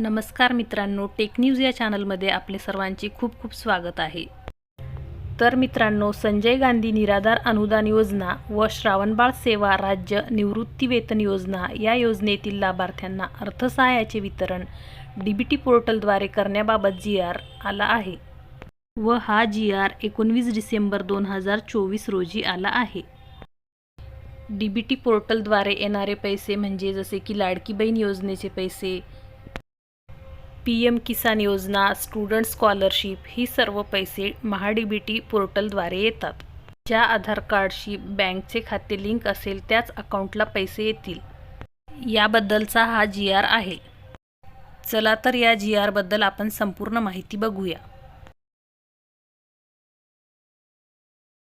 नमस्कार मित्रांनो tech news या चॅनलमध्ये आपले सर्वांचे खूप खूप स्वागत आहे. तर मित्रांनो संजय गांधी निराधार अनुदान योजना व श्रावणबाळ सेवा राज्य निवृत्ती वेतन योजना या योजनेतील लाभार्थ्यांना अर्थसहाय्याचे वितरण डी बी टी पोर्टलद्वारे करण्याबाबत जी आर आला आहे व हा जी आर एकोणवीस डिसेंबर दोन हजार चोवीस रोजी आला आहे. डी बी टी पोर्टलद्वारे येणारे पैसे म्हणजे जसे की लाडकी बहीण योजनेचे पैसे पी एम किसान योजना स्टुडंट स्कॉलरशिप ही सर्व पैसे महाडी बी टी पोर्टलद्वारे येतात. ज्या आधार कार्डशी बँकचे खाते लिंक असेल त्याच अकाउंटला पैसे येतील. याबद्दलचा हा जी आर आहे. चला तर या जी आरबद्दल आपण संपूर्ण माहिती बघूया.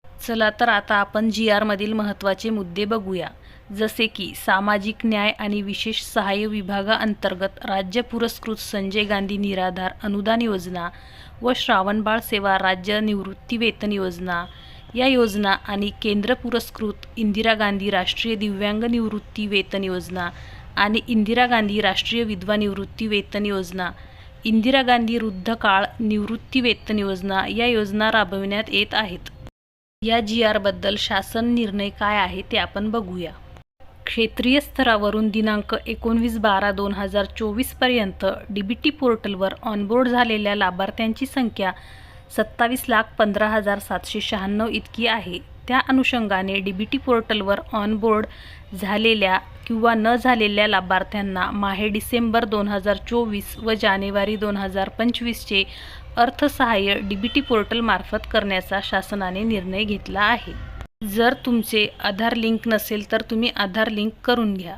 चला तर आता आपण जी आरमधील महत्त्वाचे मुद्दे बघूया. जसे की सामाजिक न्याय आणि विशेष सहाय्य विभागाअंतर्गत राज्य पुरस्कृत संजय गांधी निराधार अनुदान योजना व श्रावणबाळ सेवा राज्य निवृत्ती वेतन योजना. या योजना आणि केंद्र पुरस्कृत इंदिरा गांधी राष्ट्रीय दिव्यांग निवृत्ती वेतन योजना आणि इंदिरा गांधी राष्ट्रीय विधवा निवृत्ती वेतन योजना इंदिरा गांधी वृद्धकाळ निवृत्ती वेतन योजना या योजना राबविण्यात येत आहेत. या जी आरबद्दल शासन निर्णय काय आहे ते आपण बघूया. क्षेत्रीय स्तरावरून दिनांक एकोणवीस बारा दोन हजार चोवीसपर्यंत डी बी टी पोर्टलवर ऑनबोर्ड झालेल्या लाभार्थ्यांची संख्या सत्तावीस लाख पंधरा हजार सातशे शहाण्णव इतकी आहे. त्या अनुषंगाने डी बी टी पोर्टलवर ऑनबोर्ड झालेल्या किंवा न झालेल्या लाभार्थ्यांना माहे डिसेंबर दोन हजार चोवीस व जानेवारी दोन हजार पंचवीसचे अर्थसहाय्य डी बी टी पोर्टलमार्फत करण्याचा शासनाने निर्णय घेतला आहे. जर तुमचे आधार लिंक नसेल तर तुम्ही आधार लिंक करून घ्या.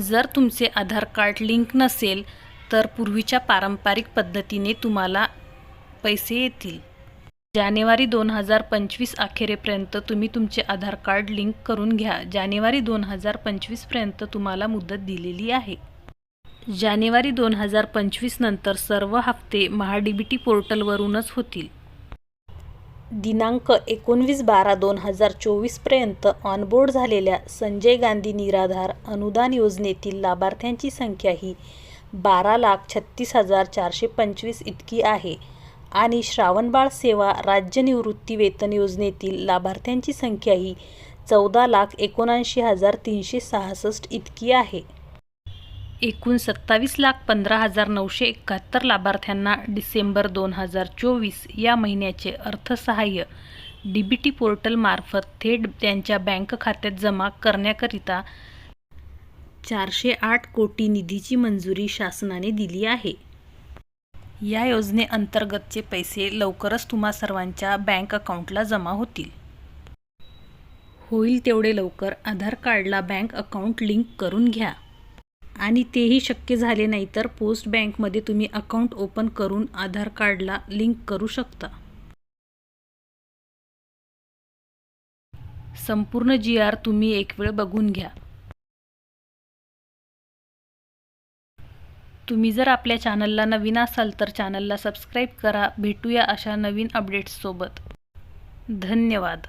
जर तुमचे आधार कार्ड लिंक नसेल तर पूर्वीच्या पारंपरिक पद्धतीने तुम्हाला पैसे येतील. जानेवारी दोन हजार पंचवीस अखेरेपर्यंत तुम्ही तुमचे आधार कार्ड लिंक करून घ्या. जानेवारी दोन हजार पंचवीसपर्यंत तुम्हाला मुदत दिलेली आहे. जानेवारी दोन हजार पंचवीस नंतर सर्व हप्ते महाडीबीटी बी टी पोर्टलवरूनच होतील. दिनांक एकोणवीस बारा दोन हजार चोवीसपर्यंत ऑनबोर्ड झालेल्या संजय गांधी निराधार अनुदान योजनेतील लाभार्थ्यांची संख्या ही बारा लाख छत्तीस हजार चारशे पंचवीस इतकी आहे. आणि श्रावणबाळ सेवा राज्य निवृत्ती वेतन योजनेतील लाभार्थ्यांची संख्या ही चौदा लाख एकोणऐंशी हजार तीनशे सहासष्ट इतकी आहे. एकूण सत्तावीस लाख पंधरा हजार नऊशे एकाहत्तर लाभार्थ्यांना डिसेंबर दोन हजार चोवीस या महिन्याचे अर्थसहाय्य डी बी टी पोर्टलमार्फत थेट त्यांच्या बँक खात्यात जमा करण्याकरिता चारशे आठ कोटी निधीची मंजुरी शासनाने दिली आहे. या योजनेअंतर्गतचे पैसे लवकरच तुम्हा सर्वांच्या बँक अकाउंटला जमा होतील. होईल तेवढे लवकर आधार कार्डला बँक अकाउंट लिंक करून घ्या. आणि तेही शक्य झाले नाही तर पोस्ट बँकमध्ये तुम्ही अकाउंट ओपन करून आधार कार्डला लिंक करू शकता. संपूर्ण जी आर तुम्ही एक वेळ बघून घ्या. तुम्ही जर आपल्या चॅनलला नवीन असाल तर चॅनलला सबस्क्राईब करा. भेटूया अशा नवीन अपडेट्ससोबत धन्यवाद.